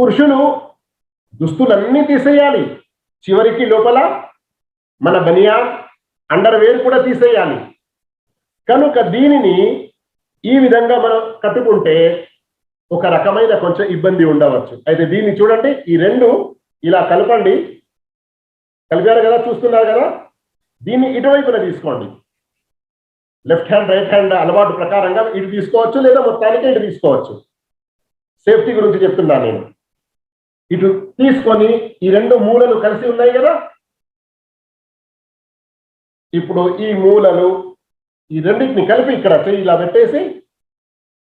పురుషులు దుస్తులన్నీ తీసేయాలి. చివరికి లోపల మన బనియాన్ అండర్ వేర్ కూడా తీసేయాలి. కనుక దీనిని ఈ విధంగా మనం కట్టుకుంటే ఒక రకమైన కొంచెం ఇబ్బంది ఉండవచ్చు. అయితే దీన్ని చూడండి. ఈ రెండు ఇలా కలపండి. కలిపారు కదా? చూస్తున్నారు కదా? దీన్ని ఇటువైపున తీసుకోండి. లెఫ్ట్ హ్యాండ్ రైట్ హ్యాండ్ అలవాటు ప్రకారంగా ఇటు తీసుకోవచ్చు లేదా మొత్తానికి ఇటు తీసుకోవచ్చు. సేఫ్టీ గురించి చెప్తున్నా నేను. ఇటు తీసుకొని ఈ రెండు మూలలు కలిసి ఉన్నాయి కదా? ఇప్పుడు ఈ మూలలు ఈ రెండింటిని కలిపి ఇక్కడ ఇలా పెట్టేసి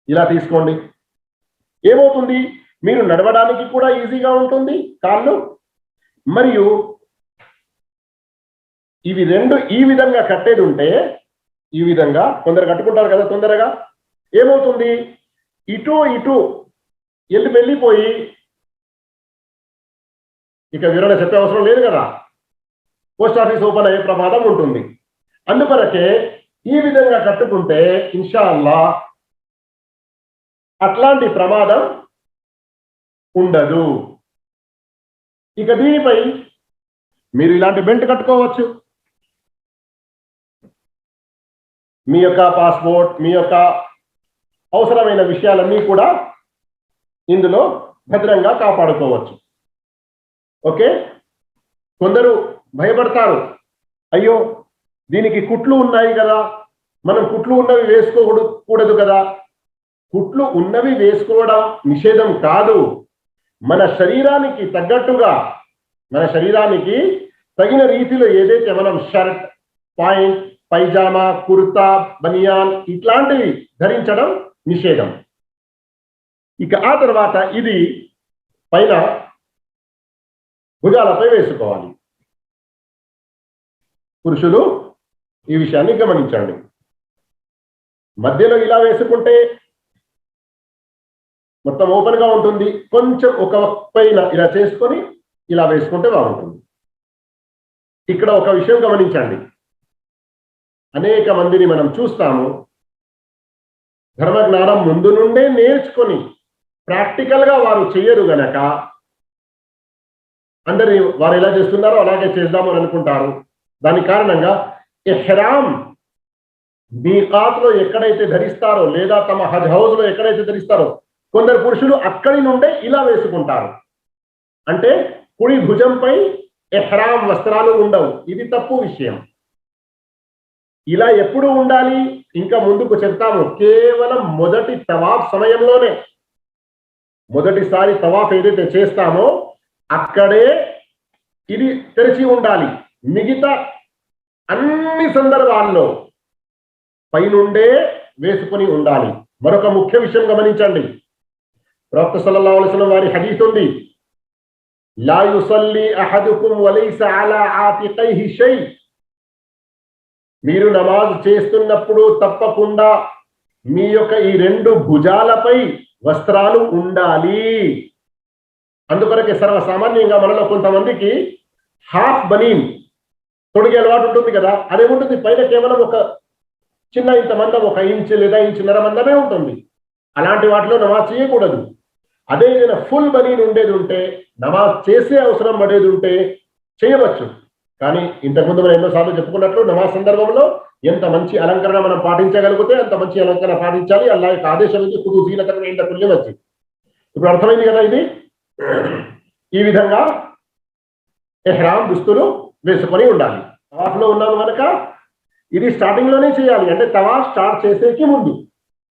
ఇలా తీసుకోండి. ఏమవుతుంది? మీరు నడవడానికి కూడా ఈజీగా ఉంటుంది కాళ్ళు. మరియు ఇవి రెండు ఈ విధంగా కట్టేది ఉంటే ఈ విధంగా కొందరు కట్టుకుంటారు కదా తొందరగా? ఏమవుతుంది? ఇటు ఇటు వెళ్ళి వెళ్ళిపోయి ఇక వివరణ చెప్పే అవసరం లేదు కదా. పోస్ట్ ఆఫీస్ ఓపెన్ అయ్యే ప్రమాదం ఉంటుంది. అందుకొరకే ఈ విధంగా కట్టుకుంటే ఇన్షాల్లా అట్లాంటి ప్రమాదం ఉండదు. ఇక దీనిపై మీరు ఇలాంటి బెల్ట్ కట్టుకోవచ్చు. మీ యొక్క పాస్పోర్ట్ మీ యొక్క అవసరమైన విషయాలన్నీ కూడా ఇందులో భద్రంగా కాపాడుకోవచ్చు. ఓకే? కొందరు భయపడతారు. అయ్యో దీనికి కుట్లు ఉన్నాయి కదా. మనం కుట్లు ఉన్నవి వేసుకోకూడదు కూడదు కదా. కుట్లు ఉన్నవి వేసుకోవడం నిషేధం కాదు. మన శరీరానికి తగ్గట్టుగా మన శరీరానికి తగిన రీతిలో ఏదైతే మనం షర్ట్ పాయింట్ పైజామా కుర్తా బనియాన్ ఇట్లాంటివి ధరించడం నిషేధం. ఇక ఆ తర్వాత ఇది పైన భుజాలపై వేసుకోవాలి. పురుషులు ఈ విషయాన్ని గమనించండి. మధ్యలో ఇలా వేసుకుంటే మొత్తం ఓపెన్గా ఉంటుంది. కొంచెం ఒక పైన ఇలా చేసుకొని ఇలా వేసుకుంటే బాగుంటుంది. ఇక్కడ ఒక విషయం గమనించండి. అనేక మందిని మనం చూస్తాము. ధర్మజ్ఞానం ముందు నుండే నేర్చుకొని ప్రాక్టికల్గా వారు చెయ్యరు గనక అందరి వారు ఎలా చేస్తున్నారో అలాగే చేద్దాము అని అనుకుంటారు. దాని కారణంగా ఎహ్రామ్ మీకాత్లో ఎక్కడైతే ధరిస్తారో లేదా తమ హజ్ హౌజ్లో ఎక్కడైతే ధరిస్తారో కొందరు పురుషులు అక్కడి నుండే ఇలా వేసుకుంటారు. అంటే కుడి భుజంపై ఎహ్రామ్ వస్త్రాలు ఉండవు. ఇది తప్పు విషయం. ఇలా ఎప్పుడు ఉండాలి? ఇంకా ముందుకు చెప్తాము. కేవలం మొదటి తవాఫ్ సమయంలోనే. మొదటిసారి తవాఫ్ ఏదైతే చేస్తామో అక్కడే ఇది తెరిచి ఉండాలి. మిగతా అన్ని సందర్భాల్లో పైనుండే వేసుకొని ఉండాలి. మరొక ముఖ్య విషయం గమనించండి. ప్రవక్త సల్లల్లాహు అలైహి వసల్లం వారి హదీస్ ఉంది. లా యుసల్లి అహదుకుం వలైస అలా ఆతికైహి షై. మీరు నమాజ్ చేస్తున్నప్పుడు తప్పకుండా మీ యొక్క ఈ రెండు భుజాలపై వస్త్రాలు ఉండాలి. అందుకొరకే సర్వసామాన్యంగా మనలో కొంతమందికి హాఫ్ బనీన్ తొడిగే అలవాటు ఉంటుంది కదా అదేముంటుంది పైన కేవలం ఒక చిన్న ఇంత మందం ఒక ఇంచ్ లేదా ఇంచున్నర మందమే ఉంటుంది. అలాంటి వాటిలో నమాజ్ చేయకూడదు. అదే ఏదైనా ఫుల్ బనీన్ ఉండేది ఉంటే నమాజ్ చేసే అవసరం పడేది ఉంటే చేయవచ్చు. కానీ ఇంతకుముందు మనం ఎన్నోసార్లు చెప్పుకున్నట్లు నమాజ్ సందర్భంలో ఎంత మంచి అలంకరణ మనం పాటించగలిగితే అంత మంచి అలంకరణ పాటించాలి. అలా యొక్క ఆదేశం నుంచి కుదు సీలకరణ ఇంత పుణ్యం వచ్చి ఇప్పుడు అర్థమైంది కదా ఇది? ఈ విధంగా ఎహ్రామ్ దుస్తులు వేసుకొని ఉండాలి. తవాఫ్లో ఉన్నాను కనుక ఇది స్టార్టింగ్లోనే చేయాలి. అంటే తవాఫ్ స్టార్ట్ చేసేకి ముందు.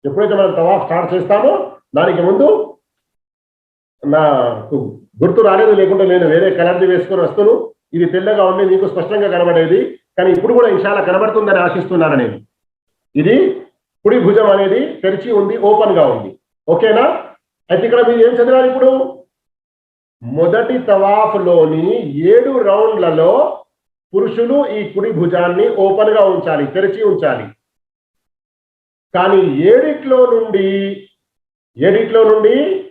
ఎప్పుడైతే మనం తవాఫ్ స్టార్ట్ చేస్తామో దానికి ముందు నాకు గుర్తు రాలేదు లేకుంటే నేను వేరే కలర్ది వేసుకొని వస్తాను ఇది తెల్లగా ఉండి మీకు స్పష్టంగా కనబడేది. కానీ ఇప్పుడు కూడా ఇన్షాలా కనబడుతుందని ఆశిస్తున్నాను నేను. ఇది కుడి భుజం అనేది తెరిచి ఉంది ఓపెన్గా ఉంది. ఓకేనా? అయితే ఇక్కడ మీరు ఏం చదివారు ఇప్పుడు? మొదటి తవాఫ్లోని ఏడు రౌండ్లలో పురుషులు ఈ కుడి భుజాన్ని ఓపెన్గా ఉంచాలి తెరిచి ఉంచాలి. కానీ ఏడిట్లో నుండి ఏడిట్లో నుండి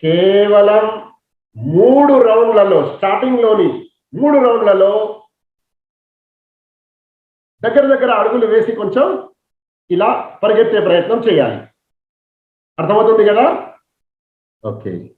కేవలం మూడు రౌండ్లలో స్టార్టింగ్లోని మూడు రౌండ్లలో దగ్గర దగ్గర అడుగులు వేసి కొంచెం ఇలా పరిగెత్తే ప్రయత్నం చేయాలి. అర్థమవుతుంది కదా? ఓకే.